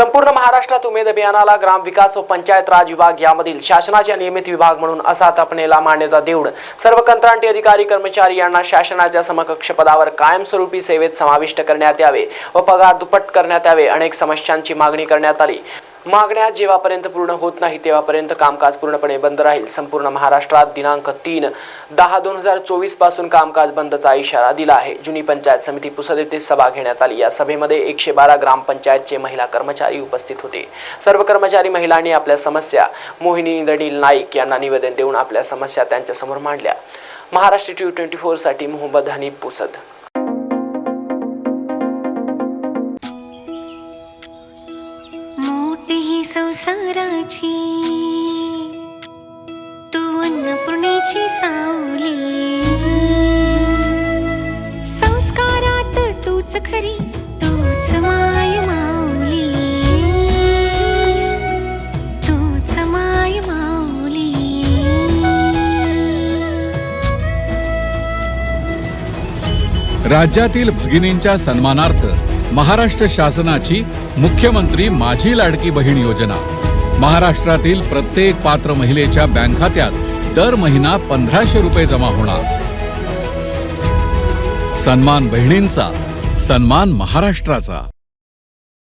संपूर्ण महाराष्ट्रात उमेद अभियानाला ग्रामविकास व पंचायत राज विभाग यामधील शासनाच्या नियमित विभाग म्हणून असा मान्यता देऊन सर्व कंत्राटी अधिकारी कर्मचारी यांना शासनाच्या समकक्ष पदावर कायमस्वरूपी सेवेत समाविष्ट करण्यात यावे व पगार दुप्पट करण्यात यावे. अनेक समस्यांची मागणी करण्यात आली. मागण्या जेव्हापर्यंत पूर्ण होत नाही तेव्हापर्यंत कामकाज पूर्णपणे बंद राहील. संपूर्ण महाराष्ट्रात दिनांक तीन दहा दोन हजार चोवीसपासून कामकाज बंदचा इशारा दिला आहे. जुनी पंचायत समिती पुसद येथे सभा घेण्यात आली. या सभेमध्ये एकशे बारा ग्रामपंचायतचे महिला कर्मचारी उपस्थित होते. सर्व कर्मचारी महिलांनी आपल्या समस्या मोहिनी इंद्रनील नाईक यांना निवेदन देऊन आपल्या समस्या त्यांच्यासमोर मांडल्या. महाराष्ट्र टी ट्वेंटी फोरसाठी मोहम्मद हनीफ पुसद तू अन्नपूर्णेची सावली. संस्कारात तूच खरी तूच माय माऊली. तूच माय माऊली. राज्यातील भगिनींच्या सन्मानार्थ महाराष्ट्र शासनाची मुख्यमंत्री माझी लाडकी बहीण योजना. महाराष्ट्रातील प्रत्येक पात्र महिलेच्या बँक खात्यात दर महिना पंधराशे रुपये जमा होणार. सन्मान बहिणींचा सन्मान महाराष्ट्राचा.